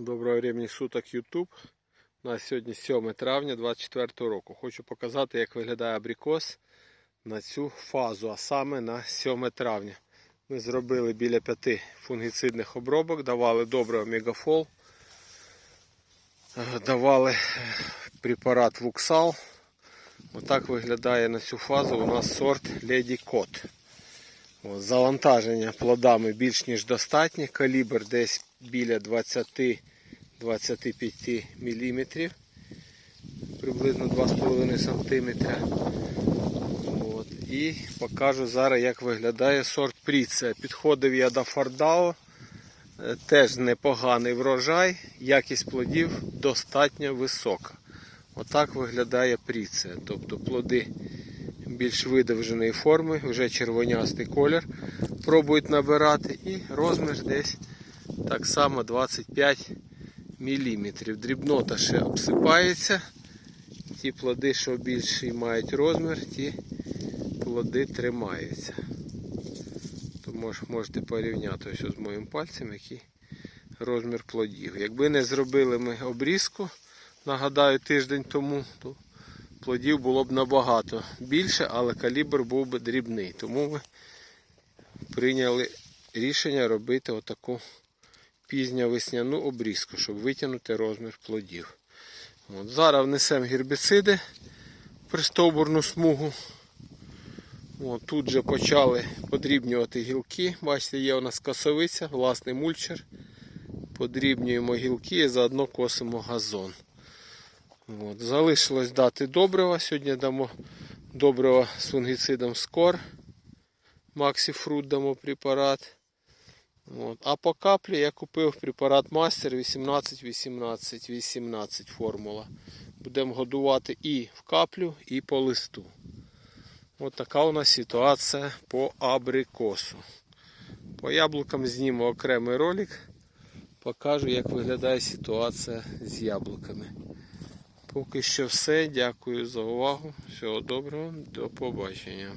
Доброго времени суток YouTube. У нас сьогодні 7 травня 2024 року. Хочу показати, як виглядає абрикос на цю фазу, а саме на 7 травня. Ми зробили біля 5 фунгіцидних обробок, давали доброго мегафол, е, давали препарат Вуксал. Отак виглядає на цю фазу у нас сорт Lady Cod. Завантаження плодами більш ніж достатнє. Калібр десь біля 20-25 мм. Приблизно 2,5 см. От. І покажу зараз, як виглядає сорт Пріце. Підходив я до Фордао. Е, Теж непоганий врожай, якість плодів достатньо висока. Отак виглядає Пріце. Тобто плоди більш видовженої форми, вже червонястий колір пробують набирати і розмір десь так само 25 мм. Дрібнота ще обсипається. Ті плоди, що більший мають розмір, ті плоди тримаються. То мож, можете порівняти ось з моїм пальцем, який розмір плодів. Якби не зробили ми обрізку, нагадаю, тиждень тому, то плодів було б набагато більше, але калібр був би дрібний. Тому ми прийняли рішення робити отаку пізню весняну обрізку, щоб витягнути розмір плодів. От, зараз внесемо гербіциди пристовбурну смугу. От, тут вже почали подрібнювати гілки. Бачите, є у нас косовиця, власний мульчер. Подрібнюємо гілки і заодно косимо газон. От. Залишилось дати добрива. Сьогодні дамо добрива з фунгіцидом Скор. Максифрут дамо препарат. От. А по каплі я купив препарат Мастер 18-18-18 формула. Будемо годувати і в каплю, і по листу. От така у нас ситуація по абрикосу. По яблукам зніму окремий ролик. Покажу, як виглядає ситуація з яблуками. Поки що все. Дякую за увагу. Всього доброго. До побачення.